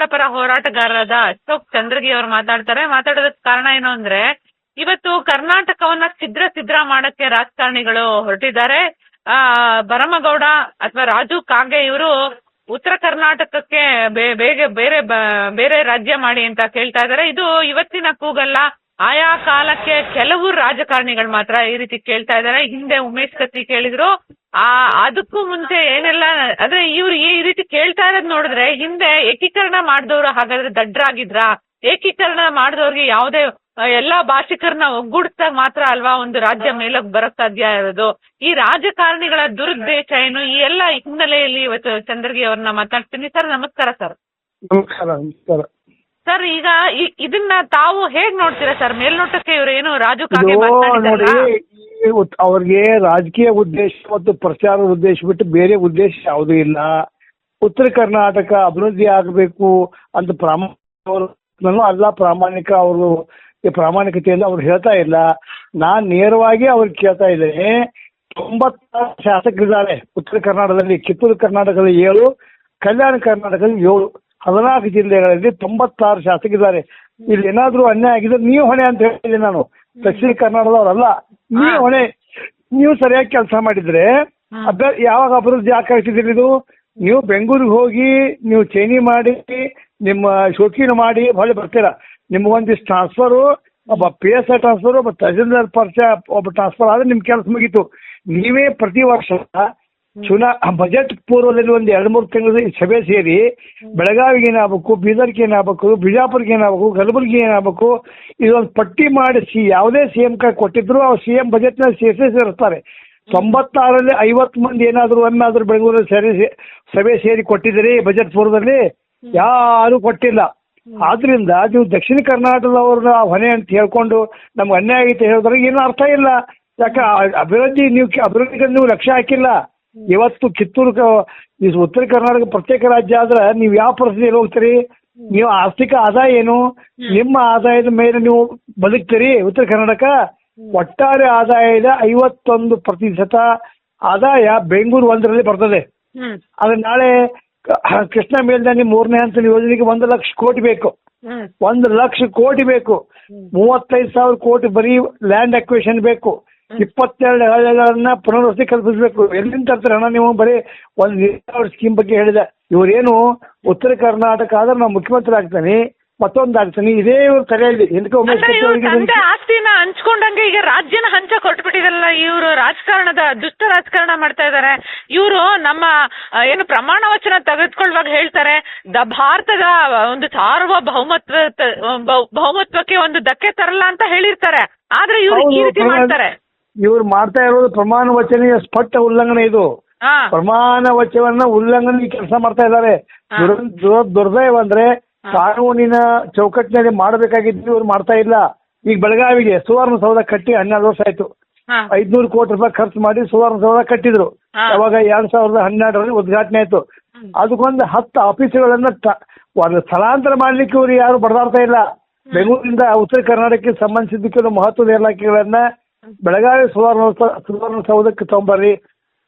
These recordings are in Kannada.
ಕನ್ನಡ ಪರ ಹೋರಾಟಗಾರರಾದ ಅಶೋಕ್ ಚಂದ್ರಗಿ ಅವರು ಮಾತಾಡ್ತಾರೆ. ಮಾತಾಡೋದಕ್ಕೆ ಕಾರಣ ಏನು ಅಂದ್ರೆ, ಇವತ್ತು ಕರ್ನಾಟಕವನ್ನ ಛಿದ್ರ ಛಿದ್ರ ಮಾಡಕ್ಕೆ ರಾಜಕಾರಣಿಗಳು ಹೊರಟಿದ್ದಾರೆ. ಆ, ಭರಮಗೌಡ ಅಥವಾ ರಾಜು ಕಾಗೆ ಇವರು ಉತ್ತರ ಕರ್ನಾಟಕಕ್ಕೆ ಬೇಗ ಬೇರೆ ಬೇರೆ ರಾಜ್ಯ ಮಾಡಿ ಅಂತ ಕೇಳ್ತಾ ಇದ್ದಾರೆ. ಇದು ಇವತ್ತಿನ ಕೂಗಲ್ಲ. ಆಯಾ ಕಾಲಕ್ಕೆ ಕೆಲವು ರಾಜಕಾರಣಿಗಳು ಮಾತ್ರ ಈ ರೀತಿ ಕೇಳ್ತಾ ಇದ್ದಾರೆ. ಹಿಂದೆ ಉಮೇಶ್ ಕತ್ತಿ ಕೇಳಿದ್ರು. ಆ, ಅದಕ್ಕೂ ಮುಂಚೆ ಏನೆಲ್ಲ, ಅಂದ್ರೆ ಇವ್ರು ಈ ರೀತಿ ಕೇಳ್ತಾ ಇರೋದ್ ನೋಡಿದ್ರೆ ಹಿಂದೆ ಏಕೀಕರಣ ಮಾಡಿದವರು ಹಾಗಾದ್ರೆ ದಡ್ಡರಾಗಿದ್ರಾ ಏಕೀಕರಣ ಮಾಡಿದವ್ರಿಗೆ ಯಾವುದೇ ಎಲ್ಲಾ ಭಾಷಿಕರನ್ನ ಒಗ್ಗೂಡಿಸ್ದಾಗ ಮಾತ್ರ ಅಲ್ವಾ ಒಂದು ರಾಜ್ಯ ಮೇಲಕ್ ಬರಕ್ ಸಾಧ್ಯ ಇರೋದು? ಈ ರಾಜಕಾರಣಿಗಳ ದುರುದ್ದೇಶ ಏನು ಈ ಎಲ್ಲ ಹಿನ್ನೆಲೆಯಲ್ಲಿ ಇವತ್ತು ಚಂದ್ರಗಿ ಅವ್ರನ್ನ ಮಾತಾಡ್ತೀನಿ. ಸರ್, ನಮಸ್ಕಾರ ಸರ್. ನಮಸ್ಕಾರ ನಮಸ್ಕಾರ. ಸರ್ ಈಗ ಇದನ್ನ ತಾವು ಹೇಗ್ ನೋಡ್ತೀರಾ ಸರ್? ಮೇಲ್ನೋಟಕ್ಕೆ ಇವ್ರು ಏನು ರಾಜು ಕಾಗೆ ಇದು ನೋಡಿ ಮಾತನಾಡಿದಾರಲ್ಲ? ಈ ಉತ್- ಅವ್ರಿಗೆ ರಾಜಕೀಯ ಉದ್ದೇಶ ಮತ್ತು ಪ್ರಚಾರ ಉದ್ದೇಶ ಬಿಟ್ಟು ಬೇರೆ ಉದ್ದೇಶ ಯಾವುದೂ ಇಲ್ಲ. ಉತ್ತರ ಕರ್ನಾಟಕ ಅಭಿವೃದ್ಧಿ ಆಗಬೇಕು ಅಂತ ಪ್ರಾಮಾಣಿಕ ಅಲ್ಲ ಪ್ರಾಮಾಣಿಕ ಅವರು ಈ ಪ್ರಾಮಾಣಿಕತೆಯಿಂದ ಅವ್ರು ಹೇಳ್ತಾ ಇಲ್ಲ. ನಾನು ನೇರವಾಗಿ ಅವ್ರಿಗೆ ಕೇಳ್ತಾ ಇದ್ದೇನೆ ತೊಂಬತ್ತಾರು ಶಾಸಕರಿದ್ದಾರೆ. ಉತ್ತರ ಕರ್ನಾಟಕದಲ್ಲಿ ಕಿತ್ತೂರು ಕರ್ನಾಟಕದಲ್ಲಿ ಏಳು ಕಲ್ಯಾಣ ಕರ್ನಾಟಕದಲ್ಲಿ ಏಳು. ಹದಿನಾಲ್ಕು ಜಿಲ್ಲೆಗಳಲ್ಲಿ ತೊಂಬತ್ತಾರು ಶಾಸಕರಿದ್ದಾರೆ. ಇಲ್ಲಿ ಏನಾದ್ರೂ ಅನ್ಯಾಯ ಆಗಿದ್ರೆ ನೀವು ಹೊಣೆ ಅಂತ ಹೇಳಿದ್ದೀನಿ ನಾನು. ದಕ್ಷಿಣ ಕನ್ನಡದವರಲ್ಲ. ನೀವು. ಹೊಣೆ. ನೀವು ಸರಿಯಾಗಿ ಕೆಲಸ ಮಾಡಿದ್ರೆ. ಅಭ್ಯ ಯಾವಾಗ ಅಭಿವೃದ್ಧಿ ಆಕಾಂಕ್ಷಿಸಿದ್ರಿ ಇದು? ನೀವು ಬೆಂಗಳೂರಿಗೆ ಹೋಗಿ ನೀವು ಚೇನಿ ಮಾಡಿ ನಿಮ್ಮ ಶೋಕಿನ ಮಾಡಿ ಹೊಳೆ ಬರ್ತೀರಾ. ನಿಮ್ಗೊಂದಿಷ್ಟು ಟ್ರಾನ್ಸ್ಫರು ಒಬ್ಬ ಪಿ ಎಸ್ ಐ ಟ್ರಾನ್ಸ್ಫರ್ ಒಬ್ಬ ತಹಸೀಲ್ದಾರ್ ಪರಿಚಯ ಒಬ್ಬ ಟ್ರಾನ್ಸ್ಫರ್ ಆದ್ರೆ ನಿಮ್ ಕೆಲಸ ಮುಗೀತು. ನೀವೇ ಪ್ರತಿ ವರ್ಷ ಚುನಾ ಬಜೆಟ್ ಪೂರ್ವದಲ್ಲಿ ಒಂದು ಎರಡು ಮೂರು ತಿಂಗಳ ಸಭೆ ಸೇರಿ ಬೆಳಗಾವಿಗೆ ಏನಾಗಬೇಕು ಬೀದರ್ಗೆ ಏನಾಗಬೇಕು ಬಿಜಾಪುರ್ಗೆ ಏನಾಗಬೇಕು ಕಲಬುರಗಿ ಏನಾಗಬೇಕು ಇದೊಂದು ಪಟ್ಟಿ ಮಾಡಿಸಿ ಯಾವುದೇ ಸಿ ಎಂ ಕೈ ಕೊಟ್ಟಿದ್ರು ಅವ್ರು ಸಿ ಎಂ ಬಜೆಟ್ನ ಸೇರಿಸಿ ಸೇರಿಸ್ತಾರೆ. ತೊಂಬತ್ತಾರಲ್ಲಿ ಐವತ್ತು ಮಂದಿ ಏನಾದರೂ ಒಮ್ಮೆ ಆದ್ರೂ ಬೆಂಗಳೂರಲ್ಲಿ ಸೇರಿ ಸಭೆ ಸೇರಿ ಕೊಟ್ಟಿದ್ದೀರಿ ಬಜೆಟ್ ಪೂರ್ವದಲ್ಲಿ ಯಾರು ಕೊಟ್ಟಿಲ್ಲ. ಆದ್ರಿಂದ ನೀವು ದಕ್ಷಿಣ ಕರ್ನಾಟಕದವ್ರನ್ನ ಹೊಣೆ ಅಂತ ಹೇಳ್ಕೊಂಡು ನಮ್ಗೆ ಅನ್ಯಾಯ ಆಗಿತ್ತು ಹೇಳಿದ್ರೆ ಏನು ಅರ್ಥ ಇಲ್ಲ. ಯಾಕೆ ಅಭಿವೃದ್ಧಿ ನೀವು ಅಭಿವೃದ್ಧಿಗೆ ನೀವು ಲಕ್ಷ್ಯ ಹಾಕಿಲ್ಲ. ಇವತ್ತು ಕಿತ್ತೂರು ಕ- ಈ ಉತ್ತರ ಕರ್ನಾಟಕ ಪ್ರತ್ಯೇಕ ರಾಜ್ಯ ಆದ್ರೆ ನೀವು ಯಾವ ಪರಿಸ್ಥಿತಿಯಲ್ಲಿ ಹೋಗ್ತೀರಿ? ನೀವು ಆರ್ಥಿಕ ಆದಾಯ ಏನು? ನಿಮ್ಮ ಆದಾಯದ ಮೇಲೆ ನೀವು ಬದುಕ್ತೀರಿ ಉತ್ತರ ಕರ್ನಾಟಕ? ಒಟ್ಟಾರೆ ಆದಾಯದ ಐವತ್ತೊಂದು ಪ್ರತಿಶತ ಆದಾಯ ಬೆಂಗಳೂರು ಒಂದರಲ್ಲಿ ಬರ್ತದೆ. ಹ್ಮ್. ಅದು ನಾಳೆ ಕ- ಕೃಷ್ಣ ಮೇಲ್ದಾನಿ ಮೂರನೇ ಹಂತದ ಯೋಜನೆಗೆ ಒಂದು ಲಕ್ಷ ಕೋಟಿ ಬೇಕು. ಹ್ಮ್. ಒಂದು ಲಕ್ಷ ಕೋಟಿ ಬೇಕು. ಮೂವತ್ತೈದು ಸಾವಿರ ಕೋಟಿ ಬರೀ ಲ್ಯಾಂಡ್ ಅಕ್ವೇಷನ್ ಬೇಕು. ಇಪ್ಪತ್ತೆರಡು ಹಳ್ಳಿಗಳನ್ನ ಪುನರ್ವಸತಿ ಕಲ್ಪಿಸಬೇಕು. ಎಲ್ಲಿಂದ ತರ್ತಾರೆ ಹಣ ನೀವು? ಬರೀ ಒಂದು ನೀರಾವರಿ ಸ್ಕೀಮ್ ಬಗ್ಗೆ ಹೇಳಿದ. ಇವರೇನು ಉತ್ತರ ಕರ್ನಾಟಕ ಆದ್ರೆ ನಾವು ಮುಖ್ಯಮಂತ್ರಿ ಆಗ್ತಾನೆ ಮತ್ತೊಂದು ಆಗ್ತಾನೆ. ಇದೇ ಇವ್ರ ತಲೆಯಲ್ಲಿ. ಹಿಂದಕ್ಕೆ ಉಮೇಶ್ ಅಂದ್ರೆ ಕತ್ತಿ ಇವ್ರು ಅವರಿಗೆ ತಂದೆ ಆಸ್ತಿನ ಹಂಚ್ಕೊಂಡಂಗೆ ಈಗ ರಾಜ್ಯನ ಹಂಚ ಕೊಟ್ಬಿಟ್ಟಿದಲ್ಲ ಇವರು ರಾಜಕಾರಣದ ದುಷ್ಟ ರಾಜಕಾರಣ ಮಾಡ್ತಾ ಇದಾರೆ. ಇವರು ನಮ್ಮ ಆ, ಏನು ಪ್ರಮಾಣ ವಚನ ತೆಗೆದುಕೊಳ್ಳುವಾಗ ಹೇಳ್ತಾರೆ ದ ಭಾರತದ ಒಂದು ಸಾರ್ವಭೌಮತ್ವ ಬಹು- ಬಹುಮತ್ವಕ್ಕೆ ಒಂದು ಧಕ್ಕೆ ತರಲ್ಲ ಅಂತ ಹೇಳಿರ್ತಾರೆ. ಆದ್ರೆ ಇವರು ಈ ಹೌದು, ರೀತಿ ಮಾಡ್ತಾರೆ. ಇವ್ರು ಮಾಡ್ತಾ ಇರೋದು ಪ್ರಮಾಣ ವಚನೆಯ ಸ್ಪಷ್ಟ ಉಲ್ಲಂಘನೆ ಇದು. ಹಾ. ಪ್ರಮಾಣ ವಚನವನ್ನ ಉಲ್ಲಂಘನೆ ಕೆಲಸ ಮಾಡ್ತಾ ಇದ್ದಾರೆ. ದುರ- ಅಂದ್ರೆ ಕಾನೂನಿನ ಚೌಕಟ್ಟಿನಲ್ಲಿ ಮಾಡಬೇಕಾಗಿದ್ದು ಇವ್ರು ಮಾಡ್ತಾ ಇಲ್ಲ. ಈಗ ಬೆಳಗಾವಿಗೆ ಸುವರ್ಣಸೌಧ ಕಟ್ಟಿ ಹನ್ನೆರಡು ವರ್ಷ ಆಯ್ತು. ಹಾ. ಐದ್ನೂರು ಕೋಟಿ ರೂಪಾಯಿ ಖರ್ಚು ಮಾಡಿ ಸುವರ್ಣಸೌಧ ಕಟ್ಟಿದ್ರು. ಅವಾಗ ಎರಡ್ ಸಾವಿರದ ಹನ್ನೆರಡರಲ್ಲಿ ಉದ್ಘಾಟನೆ ಆಯ್ತು. ಅದಕ್ಕೊಂದು ಹತ್ತು ಆಫೀಸುಗಳನ್ನ ಒಂದು ಸ್ಥಳಾಂತರ ಮಾಡ್ಲಿಕ್ಕೆ ಇವ್ರು ಯಾರು ಬಡದಾಡ್ತಾ ಇಲ್ಲ. ಬೆಂಗಳೂರಿಂದ ಉತ್ತರ ಕರ್ನಾಟಕಕ್ಕೆ ಸಂಬಂಧಿಸಿದ ಕೆಲವು ಮಹತ್ವದ ಇಲಾಖೆಗಳನ್ನ ಬೆಳಗಾವಿ ಸುವರ್ಣ ಸುವರ್ಣಸೌಧಕ್ಕೆ ತಗೊಂಬರ್ರಿ.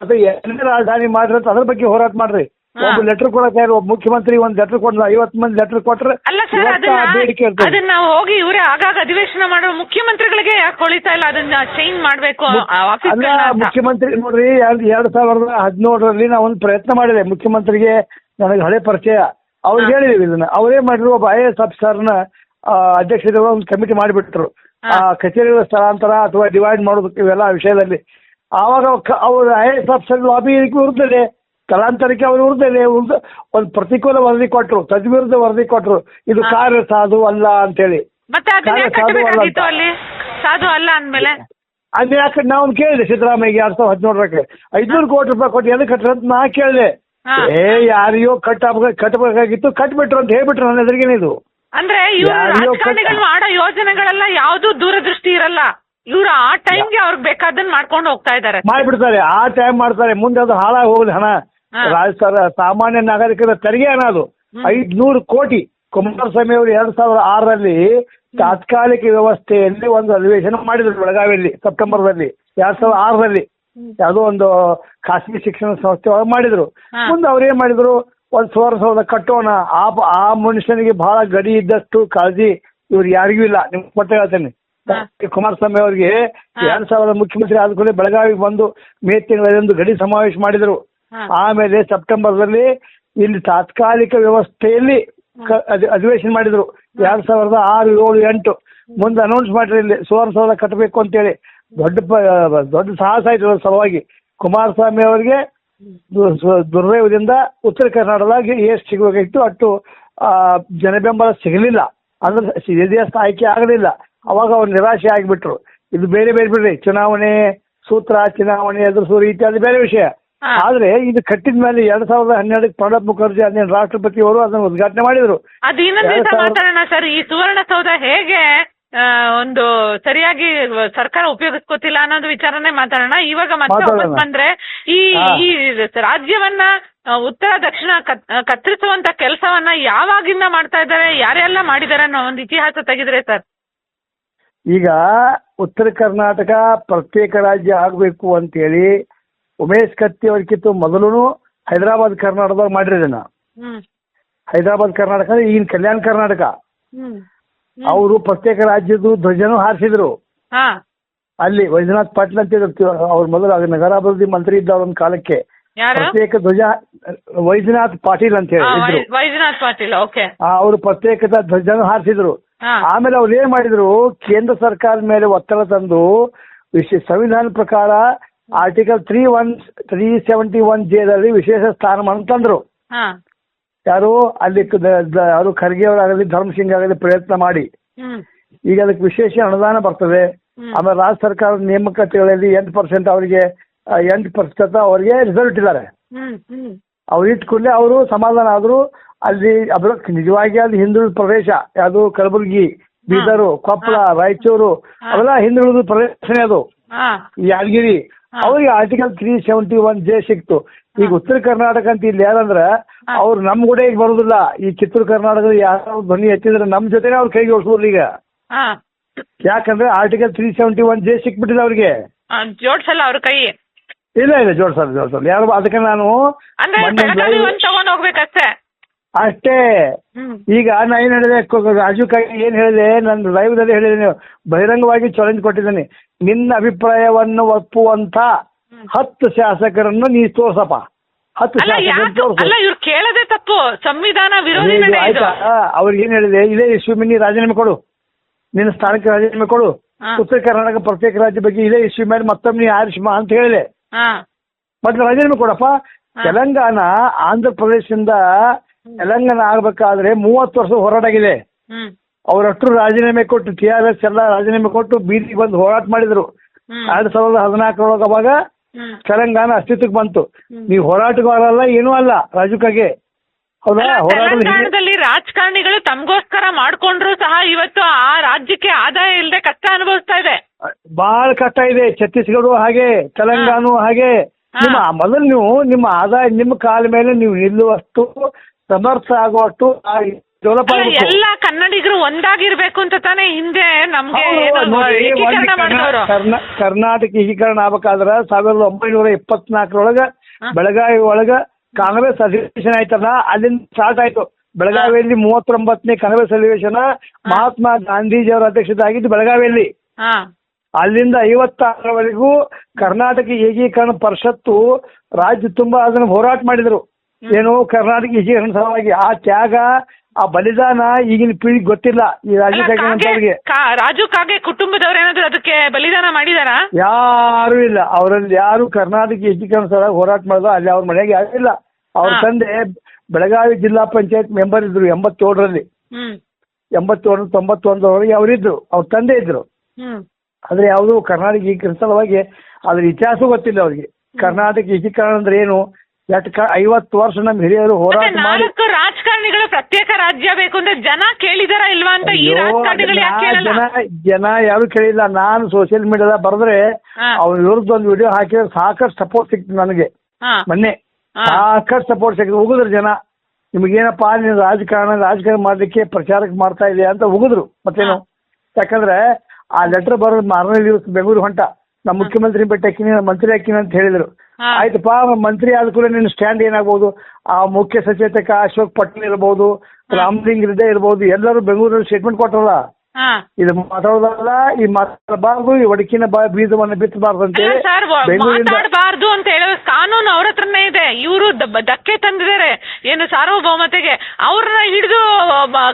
ಅದು ಎಲ್ಲಿ ರಾಜಧಾನಿ ಮಾಡ್ರಿ ಅಂತ ಅದ್ರ ಬಗ್ಗೆ ಹೋರಾಟ ಮಾಡ್ರಿ. ಒಬ್ಬ ಲೆಟರ್ ಕೊಡಕ್ ಒಬ್ಬ ಮುಖ್ಯಮಂತ್ರಿ ಒಂದ್ ಲೆಟರ್ ಕೊಡ್ಲ ಐವತ್ ಮಂದಿ ಲೆಟರ್ ಕೊಟ್ರೆ ಅಲ್ಲ ಸರ್ ಇವತ್ತು ಆ ಅದನ್ನ ಬೇಡಿಕೆ ಇರ್ತದೆ. ಅದನ್ನ ಹೋಗಿ ಇವರೇ ಆಗಾಗ ಅಧಿವೇಶನ ಮಾಡೋ ಮುಖ್ಯಮಂತ್ರಿಗಳಿಗೆ ಯಾಕೆ ಕೊಳಿತಾ ಇಲ್ಲ? ಅದನ್ನ ಚೇಂಜ್ ಮಾಡ್ಬೇಕು ಅಲ್ಲ ಮುಖ್ಯಮಂತ್ರಿ ನೋಡ್ರಿ ಎರಡ್ ಎರಡ್ ಸಾವಿರದ ಹದಿನೇಳರಲ್ಲಿ ನಾವು ಒಂದು ಪ್ರಯತ್ನ ಮಾಡಿದೆ. ಮುಖ್ಯಮಂತ್ರಿಗೆ ನನಗೆ ಹಳೆ ಪರಿಚಯ. ಅವ್ರಿಗೆ ಹೇಳಿದೀವಿ ಇದನ್ನ. ಅವರೇ ಮಾಡಿದ್ರು ಒಬ್ಬ ಐ ಎಸ್ ಆಫೀಸರ್ನ ಅಧ್ಯಕ್ಷರ ಒಂದು ಕಮಿಟಿ ಮಾಡಿಬಿಟ್ರು. ಆ ಕಚೇರಿಗಳ ಸ್ಥಳಾಂತರ ಅಥವಾ ಡಿವೈಡ್ ಮಾಡೋದಕ್ಕೆ ಇವೆಲ್ಲ ವಿಷಯದಲ್ಲಿ. ಆವಾಗ ಅವರು ಐ ಎಸ್ ಆಫೀಸರ್ ಲಾಬಿ ವಿರುದ್ಧದೆ ಸ್ಥಳಾಂತರಕ್ಕೆ ಅವ್ರ ಒಂದು ಪ್ರತಿಕೂಲ ವರದಿ ಕೊಟ್ಟರು ತದ್ವಿರುದ್ಧ ವರದಿ ಕೊಟ್ಟರು ಇದು ಕಾರ್ಯ ಸಾಧು ಅಲ್ಲ ಅಂತೇಳಿ. ಮತ್ತೆ ಅದನ್ನ ಯಾಕೆ ಸಾಧು ಅಲ್ಲ ಕಟ್ಟಬೇಕಾಗಿತ್ತು ಅಂತ. ಅಲ್ಲಿ? ಸಾಧು ಅಲ್ಲ ಅಂದ್ಮೇಲೆ? ಅಂದ್ರೆ ಯಾಕೆ ನಾವು ಕೇಳಿದೆ ಸಿದ್ದರಾಮಯ್ಯ ಎರಡ್ ಸಾವಿರದ ಹದಿನೇಳರಕ್ಕೆ. ಐದ್ನೂರು ಕೋಟಿ ರೂಪಾಯಿ ಕೊಟ್ಟು ಎಲ್ಲಿ ಕಟ್ಟರು ಅಂತ ನಾ ಕೇಳಿದೆ. ಹಾ. ಏ ಯಾರಿಗೋ ಕಟ್ಟ ಕಟ್ಟಬೇಕಾಗಿತ್ತು ಕಟ್ಬಿಟ್ರು ಅಂತ ಹೇಳ್ಬಿಟ್ರು ನನ್ನ ಎದುರಿಗೇನೆ ಇದು. ಅಂದ್ರೆ ಇವ್ರು ರಾಜಕಾರಣಿಗಳು ಮಾಡೋ ಯೋಜನೆಗಳೆಲ್ಲ ಯಾವ್ದು ದೂರದೃಷ್ಟಿ ಇರಲ್ಲ. ಇವ್ರು ಆ ಟೈಮ್ಗೆ ಅವ್ರಿಗೆ ಬೇಕಾದನ್ನ ಮಾಡ್ಕೊಂಡು ಹೋಗ್ತಾ ಇದ್ದಾರೆ ಮಾಡ್ಬಿಡ್ತಾರೆ. ಆ ಟೈಮ್ ಮಾಡ್ತಾರೆ. ಮುಂದೆ ಅದು ಹಾಳಾಗಿ ಹೋಗುದು ಹಣ. ಹಾ. ರಾಜಸ್ಥಾನ ಸಾಮಾನ್ಯ ನಾಗರಿಕರ ತೆರಿಗೆ ಹಣ ಅದು. ಐದ್ನೂರು ಕೋಟಿ. ಕುಮಾರಸ್ವಾಮಿ ಅವರು ಎರಡ್ ಸಾವಿರದ ಆರರಲ್ಲಿ ತಾತ್ಕಾಲಿಕ ವ್ಯವಸ್ಥೆಯಲ್ಲಿ ಒಂದು ಅಧಿವೇಶನ ಮಾಡಿದ್ರು ಬೆಳಗಾವಿಯಲ್ಲಿ ಸೆಪ್ಟೆಂಬರ್ದಲ್ಲಿ ಎರಡ್ ಸಾವಿರದ ಆರರಲ್ಲಿ. ಯಾವುದೋ ಒಂದು ಖಾಸಗಿ ಶಿಕ್ಷಣ ಸಂಸ್ಥೆ ಒಳಗೆ ಮಾಡಿದ್ರು. ಹಾ. ಮುಂದೆ ಅವ್ರು ಏನ್ ಮಾಡಿದ್ರು? ಒಂದು ಸುವರ್ಣ ಸೌಧ ಕಟ್ಟೋಣ. ಆ ಆ ಮನುಷ್ಯನಿಗೆ ಬಹಳ ಗಡಿ ಇದ್ದಷ್ಟು ಕಾಳಜಿ ಇವ್ರು ಯಾರಿಗೂ ಇಲ್ಲ. ನಿಮ್ಗೆ ಮತ್ತೆ ಹೇಳ್ತೇನೆ. ಕುಮಾರಸ್ವಾಮಿ ಅವರಿಗೆ. ಎರಡ್ ಸಾವಿರದ ಮುಖ್ಯಮಂತ್ರಿ ಆದ್ಮೇಲೆ ಬೆಳಗಾವಿಗೆ ಬಂದು ಮೇ ತಿಂಗಳಲ್ಲೊಂದು ಗಡಿ ಸಮಾವೇಶ ಮಾಡಿದ್ರು. ಆಮೇಲೆ ಸೆಪ್ಟೆಂಬರ್ದಲ್ಲಿ ಇಲ್ಲಿ ತಾತ್ಕಾಲಿಕ ವ್ಯವಸ್ಥೆಯಲ್ಲಿ ಅಧಿವೇಶನ ಮಾಡಿದ್ರು. ಎರಡ್ ಸಾವಿರದ ಆರು ಏಳು ಎಂಟು. ಮುಂದೆ ಅನೌನ್ಸ್ ಮಾಡಿರಿ ಇಲ್ಲಿ. ಸುವರ್ಣಸೌಧ ಕಟ್ಟಬೇಕು ಅಂತೇಳಿ. ದೊಡ್ಡ ದೊಡ್ಡ ಸಾಹಸ ಆಯ್ತು ಸಲುವಾಗಿ. ಕುಮಾರಸ್ವಾಮಿ ಅವರಿಗೆ ದುರ್ದೈವದಿಂದ ಉತ್ತರ ಕರ್ನಾಟಕದಾಗ ಎಷ್ಟು ಸಿಗಬೇಕಾಗಿತ್ತು ಅಷ್ಟು ಆ, ಜನಬೆಂಬಲ ಸಿಗಲಿಲ್ಲ. ಅಂದ್ರೆ ಸಿಡಿಎಸ್ ಆಯ್ಕೆ ಆಗಲಿಲ್ಲ. ಅವಾಗ ಅವ್ರು ನಿರಾಶೆ ಆಗಿಬಿಟ್ರು. ಇದು ಬೇರೆ ಬೇರೆ ಬಿಡ್ರಿ. ಚುನಾವಣೆ ಸೂತ್ರ ಚುನಾವಣೆ ಎದುರಿಸುವ ರೀತಿ ಅದು ಬೇರೆ ವಿಷಯ. ಆದ್ರೆ ಇದು ಕಟ್ಟಿದ ಮೇಲೆ ಎರಡ್ ಸಾವಿರದ ಹನ್ನೆರಡಕ್ಕೆ ಪ್ರಣಬ್ ಮುಖರ್ಜಿ ಅಂದಿನ ರಾಷ್ಟ್ರಪತಿ ಅವರು ಅದನ್ನು ಉದ್ಘಾಟನೆ ಮಾಡಿದ್ರು. ಅದು ಇನ್ನೊಂದ್ ಎರಡ್ ಮಾತಾಡೋಣ ಸರ್. ಈ ಸುವರ್ಣಸೌಧ ಹೇಗೆ ಒಂದು ಸರಿಯಾಗಿ ಸರ್ಕಾರ ಉಪಯೋಗಿಸ್ಕೋತಿಲ್ಲ ಅನ್ನೋದು ವಿಚಾರನೇ ಮಾತಾಡೋಣ. ಇವಾಗ ಮತ್ತೆ. ವಾಪಸ್ ಬಂದ್ರೆ ಈ ಈ ರಾಜ್ಯವನ್ನ ಉತ್ತರ ದಕ್ಷಿಣ ಕತ್ತರಿಸುವಂತ ಕೆಲಸವನ್ನ ಯಾವಾಗಿಂದ ಮಾಡ್ತಾ ಇದ್ದಾರೆ ಯಾರೆಲ್ಲ ಮಾಡಿದ್ದಾರೆ ಅನ್ನೋ ಒಂದು ಇತಿಹಾಸ ತೆಗೆದ್ರೆ ಸರ್? ಈಗ ಉತ್ತರ ಕರ್ನಾಟಕ ಪ್ರತ್ಯೇಕ ರಾಜ್ಯ ಆಗಬೇಕು ಅಂತೇಳಿ ಉಮೇಶ್ ಕತ್ತಿ ಅವ್ರಿಗಿಂತ ಮೊದಲು ಹೈದರಾಬಾದ್ ಕರ್ನಾಟಕದಾಗ ಮಾಡಿರೋದನ್ನ. ಹೈದರಾಬಾದ್ ಕರ್ನಾಟಕ ಈಗಿನ ಕಲ್ಯಾಣ ಕರ್ನಾಟಕ. ಹ್ಮ್. ಅವರು ಪ್ರತ್ಯೇಕ ರಾಜ್ಯದ ಧ್ವಜನೂ ಹಾರಿಸಿದ್ರು. ಹಾ. ಅಲ್ಲಿ ವೈದ್ಯನಾಥ್ ಪಾಟೀಲ್ ಅಂತ ಅವ್ರ ಮೊದಲು ಆಗ ನಗರಾಭಿವೃದ್ಧಿ ಮಂತ್ರಿ ಇದ್ದವ್ರ ಒಂದು ಕಾಲಕ್ಕೆ. ಯಾರು? ಪ್ರತ್ಯೇಕ ಧ್ವಜ ವೈದ್ಯನಾಥ್ ಪಾಟೀಲ್ ಅಂತ ಆ, ಹೇಳಿ ಇದ್ರು. ವೈದ್ಯನಾಥ್ ಪಾಟೀಲ್ ಓಕೆ. ಅವರು ಪ್ರತ್ಯೇಕದ ಧ್ವಜನೂ ಹಾರಿಸಿದ್ರು. ಹಾ. ಆಮೇಲೆ ಅವ್ರು ಏನ್ ಮಾಡಿದ್ರು? ಕೇಂದ್ರ ಸರ್ಕಾರದ ಮೇಲೆ ಒತ್ತಡ ತಂದು ವಿಶೇಷ ಸಂವಿಧಾನ ಪ್ರಕಾರ article three one three seventy one ಜೇದಲ್ಲಿ ವಿಶೇಷ ಸ್ಥಾನಮಾನ ತಂದ್ರು. ಹಾ. ಯಾರು ಅಲ್ಲಿ ಕ- ದ- ದ- ಯಾರು ಖರ್ಗೆ ಅವರಾಗಲಿ ಧರ್ಮಸಿಂಗ್ ಆಗಲಿ ಪ್ರಯತ್ನ ಮಾಡಿ ಹ್ಮ್ ಈಗ ಅದಕ್ಕೆ ವಿಶೇಷ ಅನುದಾನ ಬರ್ತದೆ ಹ್ಮ್. ಆಮೇಲೆ ರಾಜ್ಯ ಸರ್ಕಾರದ ನೇಮಕಾತಿಗಳಲ್ಲಿ ಎಂಟು ಪರ್ಸೆಂಟ್ ಅವರಿಗೆ ಎಂಟು ಪರ್ಸೆಂಟ್ ಅವರಿಗೆ ರಿಸಲ್ಟ್ ಇದ್ದಾರೆ ಹ್ಮ್ ಹ್ಮ್ ಅವ್ರು ಇಟ್ಟ ಕೂಡಲೇ ಅವರು ಸಮಾಧಾನ ಆದ್ರು ಅಲ್ಲಿ ಅದ್ರ ನಿಜವಾಗಿ ಅಲ್ಲಿ ಹಿಂದುಳಿದ ಪ್ರದೇಶ ಯಾವುದು ಕಲಬುರಗಿ ಬೀದರು ಕೊಪ್ಪಳ ರಾಯಚೂರು. ಅವೆಲ್ಲ ಹಿಂದುಳಿದ ಪ್ರದೇಶನೇ ಅದು ಹಾ ಯಾದಗಿರಿ. ಅವ್ರಿಗೆ article three seventy one J ಸಿಕ್ತು. ಈಗ ಉತ್ತರ ಕರ್ನಾಟಕ ಅಂತ ಇಲ್ಲಿ ಯಾರಂದ್ರೆ. ಅವ್ರು ನಮ್ ಕೂಡ ಈಗ ಬರುದಿಲ್ಲ. ಈ ಚಿತ್ರ ಕರ್ನಾಟಕದ ಯಾರು ಧ್ವನಿ ಎತ್ತಿದ್ರೆ ನಮ್ ಜೊತೆನೆ ಅವ್ರ ಕೈಗೆ ಓಡಿಸ್ಬೋದು ಈಗ. ಹಾ. ಯಾಕಂದ್ರೆ article three seventy one J ಸಿಕ್ಬಿಟ್ಟಿದೆ ಅವ್ರಿಗೆ. ಆ, ಜೋಡ್ಸಲ್ಲ ಅವ್ರ ಕೈ. ಇಲ್ಲ ಇಲ್ಲ ಜೋಡ್ಸಲ್ಲ ಜೋಡ್ಸಲ್ಲ. ಯಾರು ಅದಕ್ಕೆ ನಾನು ಅಂದ್ರೆ ಮೊನ್ನೆ ಒಂದು ಬೆಳಗಾವಿ live- ಒಂದ್ ತಗೊಂಡ್ ಹೋಗ್ಬೇಕಷ್ಟೇ. ಅಷ್ಟೇ. ಈಗ ನಾ ಏನ್ ಹೇಳಿದೆ ರಾಜು ಕೈ ಏನ್ ಹೇಳಿದೆ ನನ್ನ ಲೈವ್ ದಲ್ಲಿ ಹೇಳಿದೆ ಬಹಿರಂಗವಾಗಿ ಚಾಲೆಂಜ್ ಕೊಟ್ಟಿದ್ದೀನಿ. ನಿನ್ನ ಅಭಿಪ್ರಾಯವನ್ನು ಒಪ್ಪುವಂತ. ಹತ್ತು ಶಾಸಕರನ್ನು ನೀ ತೋರ್ಸಪ್ಪ. ಹತ್ತು ಶಾಸಕರನ್ನು ಅಲ್ಲ ಇವ್ರು ಕೇಳದೆ ತಪ್ಪು. ಸಂವಿಧಾನ ವಿರೋಧಿ ಇದು ನಡೆ ಇದು. ಆಯ್ತಾ? ಅವ್ರಿಗೆ ಏನ್ ಹೇಳಿದೆ? ಇದೇ ಇಶ್ಯೂ ನೀ ರಾಜೀನಾಮೆ ಕೊಡು. ನಿನ್ನ ಸ್ಥಾನಕ್ಕೆ ರಾಜೀನಾಮೆ ಕೊಡು. ಹಾ. ಉತ್ತರ ಕರ್ನಾಟಕ ಪ್ರತ್ಯೇಕ ರಾಜ್ಯ ಬಗ್ಗೆ ಇದೇ ಇಶ್ಯೂ ಮೇಲೆ ಮತ್ತೊಮ್ಮೆ ನೀ ಆರಿಸ್ಮ ಅಂತ ಹೇಳಿದೆ ಹಾ. ಮತ್ತೆ ರಾಜೀನಾಮೆ ಕೊಡಪ್ಪ. ತೆಲಂಗಾಣ ಆಂಧ್ರ ಪ್ರದೇಶದಿಂದ ತೆಲಂಗಾಣ ಆಗ್ಬೇಕಾದ್ರೆ ಮೂವತ್ತು ವರ್ಷ ಹೋರಾಟಾಗಿದೆ. ಹ್ಮ್. ಅವರಷ್ಟು ರಾಜೀನಾಮೆ ಕೊಟ್ಟು ಟಿ ಆರ್ ಎಸ್ ಎಲ್ಲ ರಾಜೀನಾಮೆ ಕೊಟ್ಟು ಬೀದಿಗೆ ಬಂದು ಹೋರಾಟ ಮಾಡಿದ್ರು. ಎರಡ್ ಸಾವಿರದ ಹದಿನಾಲ್ಕರೊಳಗೆ ಅವಾಗ ತೆಲಂಗಾಣ ಅಸ್ತಿತ್ವಕ್ಕೆ ಬಂತು. ನೀವು ಹೋರಾಟಗಾರಲ್ಲ ಏನೂ ಅಲ್ಲ ರಾಜಕಾಗೆ ಹೌದಾ? ಅಲ್ಲ, ಹೋರಾಟದ ತೆಲಂಗಾಣದಲ್ಲಿ ರಾಜಕಾರಣಿಗಳು ತಮಗೋಸ್ಕರ ಮಾಡ್ಕೊಂಡ್ರು ಸಹ ಇವತ್ತು ಆ ರಾಜ್ಯಕ್ಕೆ ಆದಾಯ ಇಲ್ಲದೆ ಕಷ್ಟ ಅನುಭವಿಸ್ತಾ ಇದೆ. ಬಹಳ ಕಷ್ಟ ಇದೆ. ಛತ್ತೀಸ್ಗಢ ಹಾಗೆ ತೆಲಂಗಾಣ ಹಾಗೆ. ನಿಮ್ಮ ಮೊದಲು ನೀವು ನಿಮ್ಮ ಆದಾಯ ನಿಮ್ಮ ಕಾಲ ಮೇಲೆ ನೀವು ನಿಲ್ಲುವಷ್ಟು ಸಮರ್ಥ ಆಗುವಷ್ಟು ಡೆವಲಪ್ ಅಲ್ಲ, ಆಗಬೇಕು ಎಲ್ಲ ಕನ್ನಡಿಗರು ಒಂದಾಗಿರ್ಬೇಕು ಅಂತ ತಾನೇ ಹಿಂದೆ ನಮ್ಗೆ ಹೌದು, ಏನು ನೋಡಿ, ಏಕೀಕರಣ ಒಂದು ಕರ್ನಾ- ಮಾಡಿದವರು. ಕರ್ನಾ- ಕರ್ನಾಟಕ ಏಕೀಕರಣ ಆಗ್ಬೇಕಾದ್ರ ಸಾವಿರದ ಒಂಬೈನೂರ ಇಪ್ಪತ್ನಾಲ್ಕರೊಳಗ ಬೆಳಗಾವಿ ಒಳಗ ಕಾಂಗ್ರೆಸ್ ಅಧಿವೇಶನ ಆಯ್ತಲ್ಲ ಅಲ್ಲಿಂದ ಸ್ಟಾರ್ಟ್ ಆಯ್ತು. ಬೆಳಗಾವಿಯಲ್ಲಿ ಮೂವತ್ತೊಂಬತ್ತನೇ ಕಾಂಗ್ರೆಸ್ ಅಧಿವೇಶನ ಮಹಾತ್ಮ ಗಾಂಧೀಜಿಯವರ ಅಧ್ಯಕ್ಷತೆಯಾಗಿದ್ದು ಬೆಳಗಾವಿಯಲ್ಲಿ. ಹಾ. ಅಲ್ಲಿಂದ ಐವತ್ತಾರರವರೆಗೂ ಕರ್ನಾಟಕ ಏಕೀಕರಣ ಪರಿಷತ್ತು ರಾಜ್ಯ ತುಂಬಾ ಅದನ್ನು ಹೋರಾಟ ಮಾಡಿದ್ರು. ಏನು ಕರ್ನಾಟಕ ಏಕೀಕರಣ ಸಲುವಾಗಿ ಆ ತ್ಯಾಗ ಆ ಬಲಿದಾನ ಈಗಿನ ಪೀಳಿಗೆ ಗೊತ್ತಿಲ್ಲ. ಈ ಅಲ್ಲ, ರಾಜಕೀಯ ಕಾಗೆ- ಕಾ- ರಾಜು ಕಾಗೆ ಕುಟುಂಬದವ್ರು ಏನಾದ್ರು ಅದಕ್ಕೆ ಬಲಿದಾನ ಮಾಡಿದಾರಾ? ಯಾರು ಇಲ್ಲ. ಅವರಲ್ಲಿ ಯಾರು ಕರ್ನಾಟಕ ಏಕೀಕರಣ ಸಲುವಾಗಿ ಹೋರಾಟ ಮಾಡಿದ್ರು ಅಲ್ಲಿ ಅವ್ರ ಮನೆಗೆ ಯಾರು ಇಲ್ಲ. ಅವ್ರ ಹಾ. ತಂದೆ ಬೆಳಗಾವಿ ಜಿಲ್ಲಾ ಪಂಚಾಯತ್ ಮೆಂಬರ್ ಇದ್ರು ಎಂಬತ್ತೇಳರಲ್ಲಿ. ಹ್ಮ್. ಎಂಬತ್ತೇಳು ತೊಂಬತ್ತೊಂದರವರೆಗೆ ಅವರಿದ್ರು ಅವ್ರ ತಂದೆ ಇದ್ರು. ಹ್ಮ್. ಆದ್ರೆ ಯಾವುದು ಕರ್ನಾಟಕ ಏಕೀಕರಣ ಸಲುವಾಗಿ ಅದ್ರ ಇತಿಹಾಸ ಗೊತ್ತಿಲ್ಲ ಅವ್ರಿಗೆ. ಕರ್ನಾಟಕ ಏಕೀಕರಣ ಅಂದ್ರೆ ಏನು? ಐವತ್ತು ವರ್ಷ ನಮ್ಮ ಹಿರಿಯರು ಹೋರಾಟ ಮಾಡಿ ನಾಲ್ಕು ರಾಜಕಾರಣಿಗಳು ಪ್ರತ್ಯೇಕ ರಾಜ್ಯ ಬೇಕು ಅಂದ್ರೆ ಜನ ಕೇಳಿದಾರ ಇಲ್ವಾ ಅಂತ ಈ ಅಯ್ಯೋ, ರಾಜಕಾರಣಿಗಳು ಯಾಕೆ ಕೇಳಲ್ಲ? ಜನ ಜನ ಯಾರು ಕೇಳಿಲ್ಲ. ನಾನು ಸೋಷಿಯಲ್ ಮೀಡಿಯಾದ ಬರೆದ್ರೆ ಹಾ. ಅವ್ರ ವಿರುದ್ಧ ಒಂದು ವಿಡಿಯೋ ಹಾಕಿದ್ರೆ ಸಾಕಷ್ಟು ಸಪೋರ್ಟ್ ಸಿಕ್ತು ನನಗೆ. ಹಾ. ಮೊನ್ನೆ ಹಾ. ಸಾಕಷ್ಟು ಸಪೋರ್ಟ್ ಸಿಕ್ತು. ಉಗಿದ್ರು ಜನ. ನಿಮಗೇನಪ್ಪ ನೀನು ರಾಜಕಾರಣ ರಾಜಕಾರಣ ಮಾಡ್ಲಿಕ್ಕೆ ಪ್ರಚಾರಕ್ಕೆ ಮಾಡ್ತಾ ಇದೆಯಾ ಅಂತ ಉಗಿದ್ರು ಮತ್ತೇನು. ಯಾಕಂದ್ರೆ ಆ ಲೆಟರ್ ಬರೋದು ಮಾರನೇ ದಿವಸ ಬೆಂಗಳೂರು ಹೊಂಟ. ನಮ್ಮ ಮುಖ್ಯಮಂತ್ರಿ ಭೇಟಿ ಹಾಕಿನಿ ನಮ್ಮ ಮಂತ್ರಿ ಹಾಕಿನಿ ಅಂತ ಹೇಳಿದ್ರು. ಹಾ. ಆಯ್ತಪ್ಪ ಮಂತ್ರಿ ಆದ ಕೂಡ ನಿನ್ನ ಸ್ಟ್ಯಾಂಡ್ ಏನಾಗ್ಬೋದು? ಆ ಮುಖ್ಯ ಸಚೇತಕ ಅಶೋಕ್ ಪಟೇಲ್ ಇರ್ಬೋದು ರಾಮಲಿಂಗ್ ಹೃದಯ ಇರ್ಬೋದು ಎಲ್ಲರೂ ಬೆಂಗಳೂರಲ್ಲಿ ಸ್ಟೇಟ್ಮೆಂಟ್ ಕೊಟ್ಟರಲ್ಲ ಹಾ. ಇದು ಮಾತಾಡೋದಲ್ಲ ಈ ಮಾತಾಡಬಾರ್ದು ಈ ಒಡಕಿನ ಬಾ ಬೀಜವನ್ನು ಬಿತ್ತಬಾರ್ದು ಅಂತ ಅಲ್ಲ ಸರ್ ಬೆಂಗಳೂರಿಂದ ಮಾತಾಡಬಾರ್ದು ಅಂತ ಹೇಳೋ ಕಾನೂನು ಅವ್ರ ಹತ್ರನೇ ಇದೆ. ಇವರು ಧಕ್ಕೆ ತಂದಿದ್ದಾರೆ. ಏನು ಸಾರ್ವಭೌಮತೆಗೆ ಅವ್ರನ್ನ ಹಿಡಿದು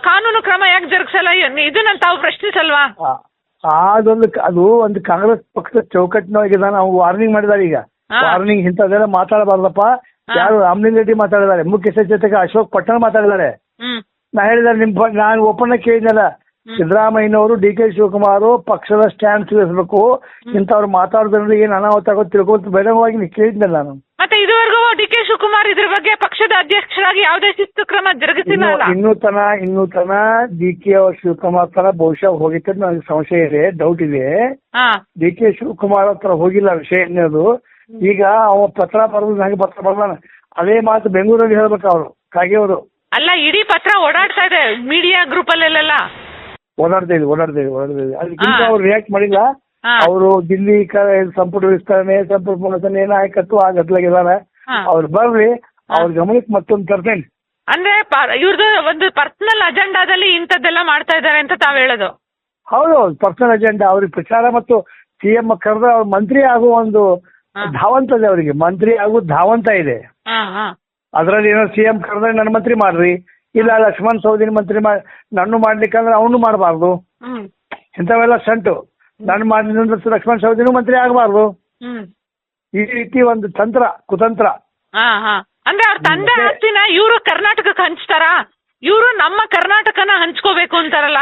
ಕಾನೂನು ಕ್ರಮ ಯಾಕೆ ಜರುಗಿಸಲ್ಲ? ಇದನ್ನ ತಾವು ಪ್ರಶ್ನಿಸಲ್ವಾ? ಆ- ಅದೊಂದು ಅದು ಒಂದು ಕಾಂಗ್ರೆಸ್ ಪಕ್ಷದ ಚೌಕಟ್ಟಿನ ನಾವು ವಾರ್ನಿಂಗ್ ಮಾಡಿದಾರೆ ಈಗ. ಹಾ. ವಾರ್ನಿಂಗ್ ಇಂಥದ್ದೆಲ್ಲ ಮಾತಾಡಬಾರ್ದಪ್ಪ. ಹಾ. ಯಾರು ರಾಮಲಿಂಗ ರೆಡ್ಡಿ ಮಾತಾಡಿದ್ದಾರೆ. ಮುಖ್ಯ ಸಚೇತಕ ಅಶೋಕ್ ಪಟ್ಟಣ ಮಾತಾಡಿದ್ದಾರೆ. ಹ್ಮ್. ನಾ ಹೇಳಿದ್ದಾರೆ ನಿಮ್ ನಾನು ಒಪ್ಪನ್ನ ಕೇಳಿದ್ನಲ್ಲ. ಸಿದ್ದರಾಮಯ್ಯನವರು ಡಿ ಕೆ ಶಿವಕುಮಾರ್ ಪಕ್ಷದ ಸ್ಟ್ಯಾಂಡ್ ತಿಳಿಸಬೇಕು. ಇಂಥವ್ರು ಮಾತಾಡೋದ್ರಿಂದ ಏನು ಅನಾಹುತ ಆಗೋದು ತಿಳ್ಕೊಂತ ಬಹಿರಂಗವಾಗಿ ಕೇಳಿದ್ದೆ ನಾನು. ಮತ್ತೆ ಇದುವರೆಗೂ ಡಿ ಕೆ ಶಿವಕುಮಾರ್ ಇದ್ರ ಬಗ್ಗೆ ಪಕ್ಷದ ಅಧ್ಯಕ್ಷರಾಗಿ ಯಾವುದೇ ಶಿಸ್ತು ಕ್ರಮ ಜರುಗಿಸಿಲ್ಲ ಇನ್ನು ಅಲ್ಲ? ಇನ್ನೂ ತನ ಇನ್ನೂ ತನ ಡಿ ಕೆ ಶಿವಕುಮಾರ್ ತರ ಬಹುಶಃ ಹೋಗಿತ್ತು ನನಗೆ ಸಂಶಯ ಇದೆ ಡೌಟ್ ಇದೆ. ಹಾ. ಡಿ ಕೆ ಶಿವಕುಮಾರ್ ಹತ್ರ ಹೋಗಿಲ್ಲ ವಿಷಯ ಅನ್ನೋದು ಈಗ ಅವ ಪತ್ರ ಬರ್ದು ನನಗೆ ಪತ್ರ ಬರ್ದಾನ. ಅದೇ ಮಾತು ಬೆಂಗಳೂರಲ್ಲಿ ಹೇಳ್ಬೇಕು ಅವರು ಕಾಗೆಯವರು. ಅಲ್ಲ ಇಡೀ ಪತ್ರ ಓಡಾಡ್ತಾ ಇದೆ ಮೀಡಿಯಾ ಗ್ರೂಪ್ ಅಲ್ಲೆಲ್ಲ ಓಡಾಡ್ತಾ ಇದೆ ಓಡಾಡ್ತಾ ಇದೆ ಓಡಾಡ್ತಾ ಇದೆ ಅದಕ್ಕಿಂತ. ಅವ್ರು ರಿಯಾಕ್ಟ್ ಮಾಡಿಲ್ಲ. ಹಾ. ಅವರು ದಿಲ್ಲಿ ಕ- ಸಂಪುಟ ವಿಸ್ತರಣೆ ಸಂಪುಟ ಪುನರ್ರಚನೆ ಏನೋ ಆಯ್ಕತ್ತು ಆ ಗದ್ದಲಾಗಿದ್ದಾರೆ ಹಾ. ಅವ್ರು ಬರ್ರಿ ಅವ್ರ ಗಮನಕ್ಕೆ ಮತ್ತೊಂದು ತರ್ತೇನೆ. ಅಂದ್ರೆ ಇವ್ರದ್ದು ಒಂದು ಪರ್ಸನಲ್ ಅಜೆಂಡಾದಲ್ಲಿ ಇಂಥದ್ದೆಲ್ಲ ಮಾಡ್ತಾ ಇದ್ದಾರೆ ಅಂತ ತಾವ್ ಹೇಳೋದು. ಹೌದು ಪರ್ಸನಲ್ ಅಜೆಂಡಾ ಅವ್ರಿಗೆ ಪ್ರಚಾರ ಮತ್ತು ಸಿಎಂ ಕರೆದ ಅವ್ರ ಮಂತ್ರಿ ಆಗುವ ಒಂದು ಹಾ. ಧಾವಂತ ಇದೆ ಅವರಿಗೆ. ಮಂತ್ರಿ ಆಗೋ ಧಾವಂತ ಇದೆ. ಹಾ ಹಾ. ಅದ್ರಲ್ಲಿ ಏನೋ ಸಿ ಎಂ ಕರೆದ್ರೆ ನನ್ನ ಮಂತ್ರಿ ಮಾಡ್ರಿ. ಇಲ್ಲ ಲಕ್ಷ್ಮಣ್ ಸೌದಿನ ಮಂತ್ರಿ ಮಾಡಿ ನನ್ನ ಮಾಡ್ಲಿಕ್ಕಂದ್ರೆ ಅವನು ಮಾಡಬಾರ್ದು. ಹ್ಮ್. ಇಂಥವೆಲ್ಲ ಸಂಟು. ನಾನು ಮಾಡಿದ್ರೆ ಲಕ್ಷ್ಮಣ್ ಸೌದಿನೂ ಮಂತ್ರಿ ಆಗಬಾರ್ದು. ಹ್ಮ್. ಈ ರೀತಿ ಒಂದು ತಂತ್ರ ಕುತಂತ್ರ. ಹಾ ಹಾ. ಅಂದ್ರೆ ಅವ್ರ ತಂದೆ ಆಸ್ತಿನ ಇವರು ಕರ್ನಾಟಕಕ್ಕೆ ಹಂಚ್ತಾರ? ಇವರು ನಮ್ಮ ಕರ್ನಾಟಕನ ಹಂಚ್ಕೋಬೇಕು ಅಂತಾರಲ್ಲ?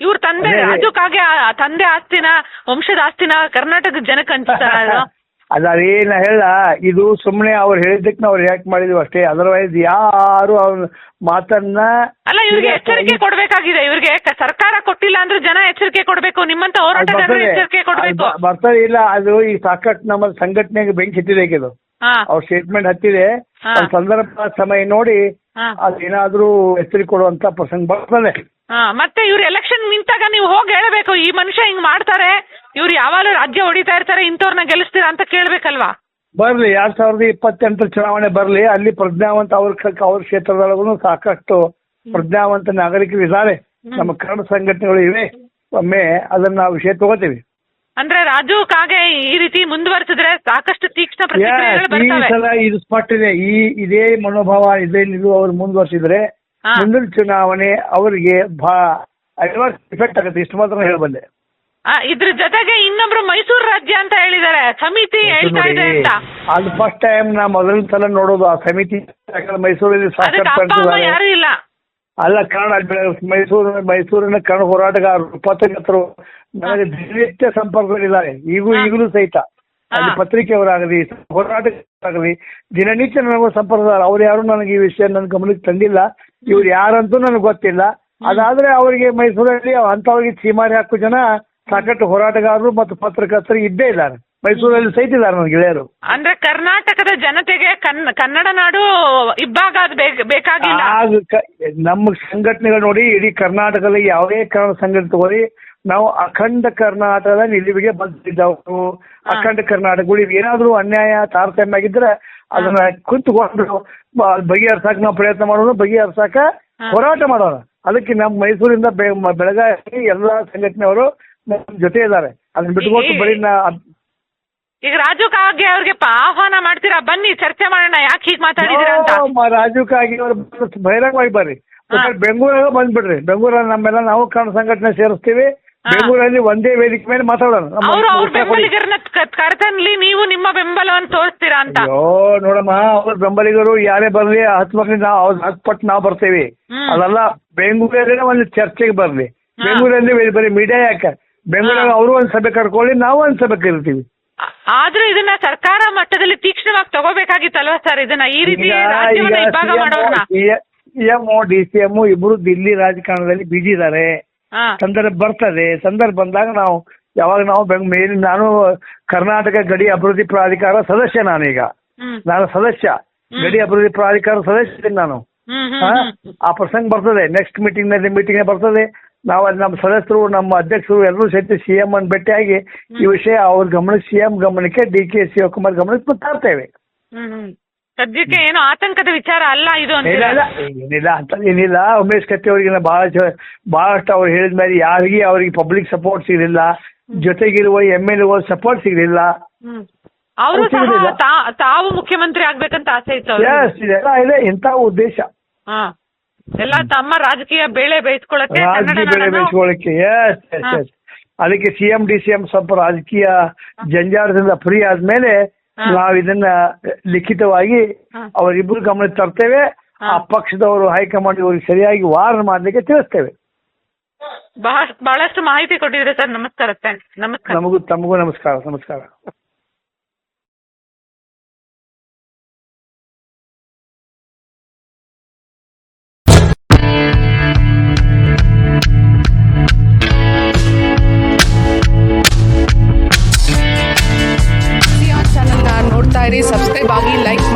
ಇವ್ರ ತಂದೆ ಅದೇ, ಅದೇ. ಅದಕ್ಕಾಗಿ ಆ ತಂದೆ ಆಸ್ತಿನ ವಂಶದ ಆಸ್ತಿನ ಕರ್ನಾಟಕದ ಜನಕ್ಕೆ ಹಂಚ್ತಾರ ಅದು? ಅದೇನ ಹೇಳ ಇದು ಸುಮ್ಮನೆ ಅವ್ರು ಹೇಳಿದ್ದಕ್ಕೆ ನಾವು ರಿಯಾಕ್ಟ್ ಮಾಡಿದ್ವಿ ಅಷ್ಟೇ. ಅದರ್ವೈಸ್ ಯಾರು ಅವ್ರ ಮಾತನ್ನ ಅಲ್ಲ ಇವ್ರಿಗೆ ಎಚ್ಚರಿಕೆ ಕೊಡ್ಬೇಕಾಗಿದೆ. ಇವ್ರಿಗೆ ಕ- ಸರ್ಕಾರ ಕೊಟ್ಟಿಲ್ಲ ಅಂದ್ರೆ ಜನ ಎಚ್ಚರಿಕೆ ಕೊಡ್ಬೇಕು. ನಿಮ್ಮಂತ ಅದು ಹೋರಾಟಗಾರರು ಬರ್ತದೆ. ಎಚ್ಚರಿಕೆ ಕೊಡ್ಬೇಕು. ಅದು ಬರ್ತದೆ ಇಲ್ಲ ಅದು ಈ ಸಾಕಷ್ಟು ನಮ್ಮ ಸಂಘಟನೆಗೆ ಬೆಂಕಿ ಹತ್ತಿದೆ ಈಗ ಇದು ಹಾ. ಅವ್ರ ಸ್ಟೇಟ್ಮೆಂಟ್ ಹತ್ತಿದೆ ಹಾ. ಅವ್ರ ಸಂದರ್ಭ ಸಮಯ ನೋಡಿ ಹಾ. ಅದೇನಾದ್ರೂ ಎಚ್ಚರಿಕೆ ಕೊಡುವಂತ ಪ್ರಸಂಗ ಬರ್ತದೆ. ಹಾ ಮತ್ತೆ ಇವ್ರು ಎಲೆಕ್ಷನ್ ನಿಂತಾಗ ನೀವು ಹೋಗಿ ಹೇಳಬೇಕು. ಈ ಮನುಷ್ಯ ಹಿಂಗ್ ಮಾಡ್ತಾರೆ. ಇವ್ರು ಯಾವಾಗಲೂ ರಾಜ್ಯ ಹೊಡಿತಾ ಇರ್ತಾರೆ ಇಂಥವ್ರನ್ನ ಗೆಲ್ಲಿಸ್ತೀರಾ ಅಂತ ಕೇಳ್ಬೇಕಲ್ವಾ? ಬರ್ಲಿ ಎರಡ್ ಸಾವಿರದ ಇಪ್ಪತ್ತೆಂಟರ ಚುನಾವಣೆ ಬರ್ಲಿ ಅಲ್ಲಿ ಪ್ರಜ್ಞಾವಂತ ಅವ್ರ ಕ- ಅವ್ರ ಕ್ಷೇತ್ರದೊಳಗೂ ಸಾಕಷ್ಟು ಪ್ರಜ್ಞಾವಂತ ನಾಗರಿಕರು ಇದ್ದಾರೆ. ನಮ್ಮ ಕನ್ನಡ ಸಂಘಟನೆಗಳು ಇವೆ. ಒಮ್ಮೆ ಅದನ್ನ ನಾವು ವಿಷಯ ತಗೋತೀವಿ. ಅಂದ್ರೆ ರಾಜು ಕಾಗೆ ಈ ರೀತಿ ಮುಂದುವರೆಸಿದ್ರೆ ಸಾಕಷ್ಟು ತೀಕ್ಷ್ಣ ಪ್ರತಿಕ್ರಿಯೆಗಳು ಈ ಬರ್ತವೆ. ಸಲ ಇದು ಸ್ಪಷ್ಟ ಇದೆ ಈ ಇದೇ ಮನೋಭಾವ ಇದೇ ನಿಲುವು ಅವ್ರು ಮುಂದುವರಿಸಿದ್ರೆ ಹಾ. ಮುಂದಿನ ಚುನಾವಣೆ ಅವರಿಗೆ ಬಾ ಅಡ್ವಾನ್ಸ್ ಇಫೆಕ್ಟ್ ಆಗುತ್ತೆ. ಇಷ್ಟು ಮಾತ್ರ ಹೇಳಬಲ್ಲೆ. ಆ, ಇದ್ರ ಜೊತೆಗೆ ಇನ್ನೊಬ್ರು ಮೈಸೂರು ರಾಜ್ಯ ಅಂತ ಹೇಳಿದ್ದಾರೆ. ಸಮಿತಿ ಹೇಳ್ತಾ ಇದೆ ಅಂತ. ಅದು ಫಸ್ಟ್ ಟೈಮ್ ನಾ ಮೊದಲ ಸಲ ನೋಡೋದು ಆ ಸಮಿತಿ. ಯಾಕಂದ್ರೆ ಮೈಸೂರಲ್ಲಿ ಅದಕ್ಕೆ ಸಾಕಷ್ಟು ಅಪ್ಪ ಅಮ್ಮ ಯಾರು ಇಲ್ಲ. ಅಲ್ಲ ಕನ್ನಡ ಬೆಳೆ- ಮೈಸೂರು ಮೈಸೂರಿನ ಕನ್ನಡ ಹೋರಾಟಗಾರರು ಪತ್ರಕರ್ತರು ನನಗೆ ದಿನನಿತ್ಯ ಸಂಪರ್ಕದಲ್ಲಿದ್ದಾರೆ ಈಗೂ ಹಾ. ಈಗಲೂ ಸಹಿತ. ಅಲ್ಲಿ ಹಾ. ಪತ್ರಿಕೆಯವರಾಗಲಿ ಹೋರಾಟಗಾರರಾಗಲಿ ದಿನನಿತ್ಯ ನನಗೂ ಸಂಪರ್ಕದಾರ ಅವ್ರು ಯಾರು ನನಗೆ ಈ ವಿಷಯ ನನ್ನ ಗಮನಕ್ಕೆ ತಂದಿಲ್ಲ. ಇವ್ರು ಯಾರಂತೂ ನನಗೆ ಗೊತ್ತಿಲ್ಲ. ಅದಾದ್ರೆ ಅವರಿಗೆ ಮೈಸೂರಲ್ಲಿ ಅಂಥವ್ರಿಗೆ ಚೀಮಾರಿ ಹಾಕೋ ಜನ ಸಾಕಷ್ಟು ಹೋರಾಟಗಾರರು ಮತ್ತು ಪತ್ರಕರ್ತರು ಇದ್ದೇ ಇದ್ದಾರೆ. ಮೈಸೂರಲ್ಲಿ ಸಹಿತ ಇದ್ದಾರೆ ನನ್ನ ಗೆಳೆಯರು. ಅಂದ್ರೆ ಕರ್ನಾಟಕದ ಜನತೆಗೆ ಕನ್ ಕನ್ನಡ ನಾಡು ಇಬ್ಬಾಗ ಅದು ಬೇಕ್- ಬೇಕಾಗಿಲ್ಲ. ಆಗ ಕ- ನಮ್ಮ ಸಂಘಟನೆಗಳು ನೋಡಿ ಇಡೀ ಕರ್ನಾಟಕದಲ್ಲಿ ಯಾವುದೇ ಕಾರಣ ಸಂಘಟನೆ ತಗೋರಿ ನಾವು ಅಖಂಡ ಕರ್ನಾಟಕದ ನಿಲುವಿಗೆ ಬಂದಿದ್ದವರು ಅಖಂಡ ಕರ್ನಾಟಕಗಳು ಏನಾದರೂ ಅನ್ಯಾಯ ತಾರತಮ್ಯ ಆಗಿದ್ರೆ ಅದನ್ನ ಕುಂತುಕೊಂಡು ಬ- ಬಗೆಹರ್ಸಕ್ ನಾವು ಪ್ರಯತ್ನ ಮಾಡೋಣ ಬಗೆಹರ್ಸಕ ಹೋರಾಟ ಮಾಡೋಣ ಅದಕ್ಕೆ ನಮ್ಮ ಮೈಸೂರಿಂದ ಬೆ- ಮ- ಬೆಳಗಾವಿ ಎಲ್ಲಾ ಸಂಘಟನೆಯವರು ನಮ್ಮ ಜೊತೆ ಇದ್ದಾರೆ. ಅದನ್ನ ಬಿಟ್ಕೊಟ್ಟು ಬರೀ ನಾ ಈಗ ರಾಜು ಕಾಗೆ ಅವ್ರಿಗೆ ಪ- ಆಹ್ವಾನ ಮಾಡ್ತೀರಾ? ಬನ್ನಿ ಚರ್ಚೆ ಮಾಡೋಣ ಯಾಕೆ ಹೀಗೆ ಮಾತಾಡಿದಿರ ಅಂತ? ಕಾಗೆ ಮ- ರಾಜೀವ್ ಕಾಗಿ ಅವರು ಬಹಿರಂಗವಾಗಿ ಬರ್ರಿ. ಬೇಕಾದ್ರೆ ಬೆಂಗಳೂರಾಗ ಬಂದ್ಬಿಡ್ರಿ. ಬೆಂಗಳೂರಲ್ಲಿ ನಮ್ಮೆಲ್ಲ ನಾವು ಕನ್ನಡ ಸಂಘಟನೆ ಸೇರಿಸ್ತೀವಿ. ಹಾ. ಬೆಂಗಳೂರಲ್ಲಿ ಒಂದೇ ವೇದಿಕೆ ಮೇಲೆ ಮಾತಾಡೋಣ. ನಮ್ಮ ಅವರು ಅವ್ರ ಉತ್ತರ ಕೊಡಿ. ಬೆಂಬಲಿಗರನ್ನ ಕ- ಕರೆತನ್ಲಿ ನೀವು ನಿಮ್ಮ ಬೆಂಬಲವನ್ನು ತೋರಿಸ್ತೀರಾ ಅಂತ. ಓ ನೋಡಮ್ಮ ಅವ್ರ ಬೆಂಬಲಿಗರು ಯಾರೇ ಬರ್ಲಿ ಹತ್ತು ಮಕ್ಕಳಿಗೆ ನಾವು ಅವ್ರ ಹತ್ತು ಪಟ್ಟು ನಾವು ಬರ್ತೇವೆ. ಹ್ಮ್. ಅದಲ್ಲ ಬೆಂಗಳೂರಲ್ಲೇ ಒಂದು ಚರ್ಚೆಗೆ ಬರ್ಲಿ. ಹಾ. ಬೆಂಗಳೂರಲ್ಲಿ ಬರೀ ಮೀಡಿಯಾ ಯಾಕೆ? ಬೆಂಗಳೂರಾಗ ಅವರು ಒಂದ್ ಸಭೆ ಕರ್ಕೊಳ್ಳಿ ನಾವು ಒಂದ್ ಸಭೆ ಕರಿತೀವಿ ಆದ್ರೂ ಇದನ್ನ ಸರ್ಕಾರ ಮಟ್ಟದಲ್ಲಿ ತೀಕ್ಷ್ಣವಾಗಿ ತಗೋಬೇಕಾಗಿತ್ತಲ್ವಾ ಸರ್? ಇದನ್ನ ಈ ರೀತಿ ಈಗ ರಾಜ್ಯವನ್ನ ಇಬ್ಬಾಗ ಮಾಡೋರ್ನ ಸಿಎಂ ಡಿ ಸಿ ಎಂ ಇಬ್ರು ದಿಲ್ಲಿ ರಾಜಕಾರಣದಲ್ಲಿ ಬಿಜಿ ಇದ್ದಾರೆ ಹಾ. ಸಂದರ್ಭ ಬರ್ತದೆ. ಸಂದರ್ಭ ಬಂದಾಗ ನಾವು ಯಾವಾಗ ನಾವು ಬೆಂಗ್ ಮೇಲ್ ನಾನು ಕರ್ನಾಟಕ ಗಡಿ ಅಭಿವೃದ್ಧಿ ಪ್ರಾಧಿಕಾರ ಸದಸ್ಯ ನಾನೀಗ. ಹ್ಮ್. ನಾನು ಸದಸ್ಯ. ಗಡಿ ಅಭಿವೃದ್ಧಿ ಪ್ರಾಧಿಕಾರ ಸದಸ್ಯ ಇದ್ದೀನಿ ನಾನು. ಹ್ಮ್ ಹ್ಮ್ ಹಾ? ಹ್ಮ್. ಆ ಪ್ರಸಂಗ ಬರ್ತದೆ. ನೆಕ್ಸ್ಟ್ ಮೀಟಿಂಗ್ನಲ್ಲಿ ಮೀಟಿಂಗ್ ಬರ್ತದೆ. ನಾವು ಅಲ್ಲಿ ನಮ್ಮ ಸದಸ್ಯರು ನಮ್ಮ ಅಧ್ಯಕ್ಷರು ಎಲ್ಲರೂ ಸೇರಿ ಸಿ ಎಂ ಅನ್ನು ಭೇಟಿಯಾಗಿ ಈ ವಿಷಯ ಅವ್ರ ಗಮನಕ್ಕೆ ಸಿ ಎಂ ಗಮನಕ್ಕೆ ಡಿ ಕೆ ಶಿವಕುಮಾರ್ ಗಮನಕ್ಕೆ ತರ್ತೇವೆ. ಹ್ಮ್ ಸದ್ಯಕ್ಕೆ ಏನು ಆತಂಕದ ವಿಚಾರ ಅಲ್ಲ ಇದು ಇಲ್ಲ ಅಂತ ಇಲ್ಲ ಏನಿಲ್ಲ ಅಂತ ಏನಿಲ್ಲ. ಉಮೇಶ್ ಕತ್ತಿ ಅವರಿಗೆ ಬಹಳ ಬಹಳಷ್ಟು ಅವ್ರು ಹೇಳಿದ ಮೇಲೆ ಯಾರಿಗೆ ಅವರಿಗೆ ಪಬ್ಲಿಕ್ ಸಪೋರ್ಟ್ ಸಿಗಲಿಲ್ಲ. ಜೊತೆಗಿರುವ ಎಂ ಎಲ್ ಎ ಸಪೋರ್ಟ್ ಸಿಗಲಿಲ್ಲ. ಅವರು ಸಹ ಗೊತ್ತಿರ್ಲಿಲ್ಲ. ತಾ- ತಾವು ಮುಖ್ಯಮಂತ್ರಿ ಆಗ್ಬೇಕಂತ ಆಸೆ ಇತ್ತು ಅವ್ರಿಗೆ. ಎಸ್ ಇದೆಲ್ಲ ಇದೆ. ಇಂಥ ಉದ್ದೇಶ. ಹಾ. ಎಲ್ಲ ತಮ್ಮ ರಾಜಕೀಯ ಬೇಳೆ ಬೇಯಿಸ್ಕೊಳಕ್ಕೆ ಕನ್ನಡ ರಾಜಕೀಯ ಬೆಳೆ ಬೆಳೆಸ್ಕೊಳ್ಳಿಕ್ಕೆ ಎಸ್ ಎಸ್ ಎಸ್ ಅದಕ್ಕೆ C M D C M ಸ್ವಲ್ಪ ರಾಜಕೀಯ ಜಂಜಾಟದಿಂದ ಫ್ರೀ ಆದ್ಮೇಲೆ ನಾವ್ ಇದನ್ನ ಲಿಖಿತವಾಗಿ ಅವರಿಬ್ರು ಅವರಿಬ್ಬರು ಗಮನಕ್ಕೆ ತರ್ತೇವೆ. ಆ ಪಕ್ಷದವರು ಹೈಕಮಾಂಡ್ ಅವ್ರಿಗೆ ಸರಿಯಾಗಿ ವಾರ್ನ್ ಮಾಡ್ಲಿಕ್ಕೆ ತಿಳಿಸ್ತೇವೆ. ಬಹಳ ಬಹಳಷ್ಟು ಮಾಹಿತಿ ಕೊಟ್ಟಿದ್ರೆ ಸರ್. ನಮಸ್ಕಾರ ನಮಸ್ಕಾರ. ನಮಗೂ ತಮಗೂ ನಮಸ್ಕಾರ ನಮಸ್ಕಾರ.